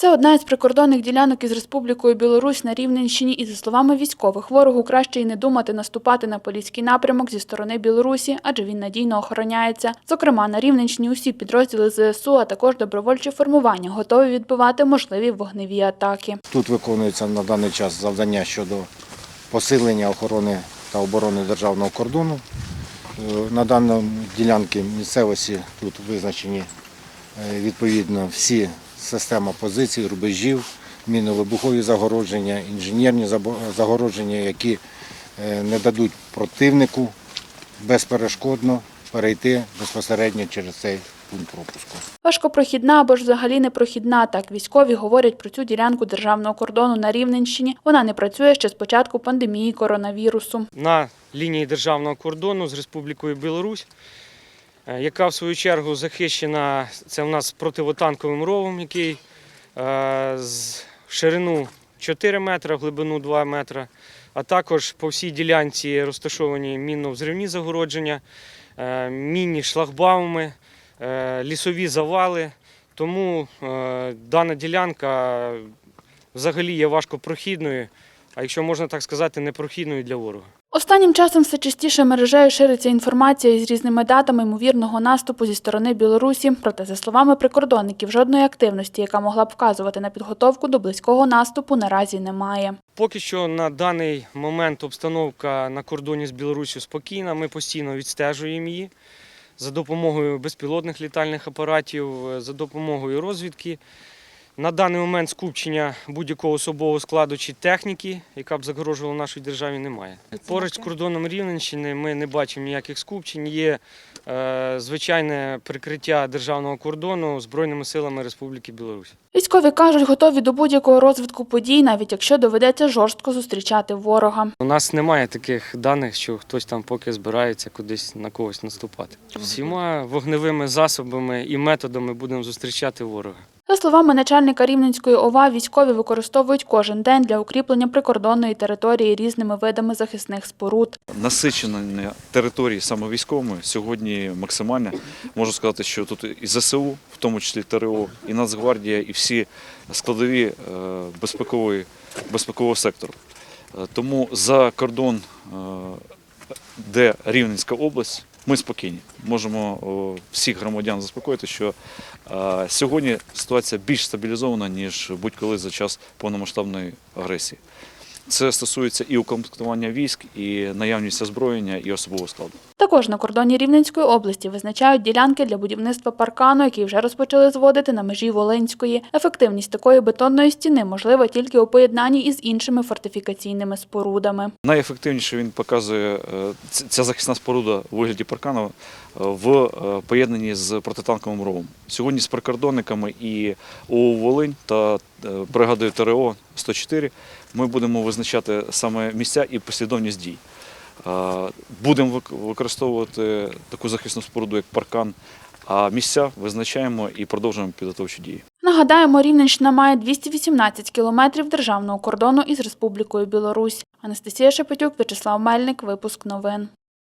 Це одна із прикордонних ділянок із Республікою Білорусь на Рівненщині. І за словами військових, ворогу краще й не думати наступати на поліський напрямок зі сторони Білорусі, адже він надійно охороняється. Зокрема, на Рівненщині усі підрозділи ЗСУ, а також добровольчі формування готові відбивати можливі вогневі атаки. Тут виконується на даний час завдання щодо посилення охорони та оборони державного кордону. Е, На даній ділянці місцевості тут визначені е, відповідно всі системи позицій, рубежів, мінно-вибухові загородження, інженерні загородження, які е, не дадуть противнику безперешкодно перейти безпосередньо через цей пункт пропуску. Важкопрохідна або ж взагалі непрохідна. Так військові говорять про цю ділянку державного кордону на Рівненщині. Вона не працює ще з початку пандемії коронавірусу. на лінії державного кордону з Республікою Білорусь, яка в свою чергу захищена це в нас противотанковим ровом, який е, з ширину 4 метри, глибину 2 метри, а також по всій ділянці розташовані мінно-взривні загородження, е, мінні шлагбауми, е, лісові завали. Тому е, дана ділянка взагалі є важкопрохідною, а якщо можна так сказати, непрохідною для ворога. Останнім часом все частіше мережею шириться інформація із різними датами ймовірного наступу зі сторони Білорусі. Проте, за словами прикордонників, жодної активності, яка могла б вказувати на підготовку до близького наступу, наразі немає. Поки що на даний момент обстановка на кордоні з Білоруссю спокійна. Ми постійно відстежуємо її за допомогою безпілотних літальних апаратів, за допомогою розвідки. На даний момент скупчення будь-якого особового складу чи техніки, яка б загрожувала нашій державі, немає. Поруч з кордоном Рівненщини ми не бачимо ніяких скупчень. Є е, звичайне прикриття державного кордону Збройними силами Республіки Білорусь. Військові кажуть, готові до будь-якого розвитку подій, навіть якщо доведеться жорстко зустрічати ворога. У нас немає таких даних, що хтось там поки збирається кудись на когось наступати. Всіма вогневими засобами і методами будемо зустрічати ворога. За словами начальника Рівненської ОВА, військові використовують кожен день для укріплення прикордонної території різними видами захисних споруд. насичення території саме військовими сьогодні максимальне. Можу сказати, що тут і ЗСУ, в тому числі ТРО, і Нацгвардія, і всі складові е, безпекової, безпекового сектору. Е, Тому за кордон, е, де Рівненська область, ми спокійні. Можемо всіх громадян заспокоїти, що е, сьогодні ситуація більш стабілізована, ніж будь-коли за час повномасштабної агресії. Це стосується і укомплектування військ, і наявність озброєння, і особового складу. Також на кордоні Рівненської області визначають ділянки для будівництва паркану, який вже розпочали зводити на межі Волинської. Ефективність такої бетонної стіни можлива тільки у поєднанні із іншими фортифікаційними спорудами. Найефективніше він показує е, ця захисна споруда у вигляді паркану е, в е, поєднанні з протитанковим ровом. Сьогодні з прикордонниками і ОУ Волинь та бригадою ТРО 104 ми будемо визначати саме місця і послідовність дій. Будемо вик- використовувати таку захисну споруду, як паркан, а місця визначаємо і продовжуємо підготовчі дії. Нагадаємо, Рівненщина має 218 кілометрів державного кордону із Республікою Білорусь. Анастасія Шепетюк, В'ячеслав Мельник, випуск новин.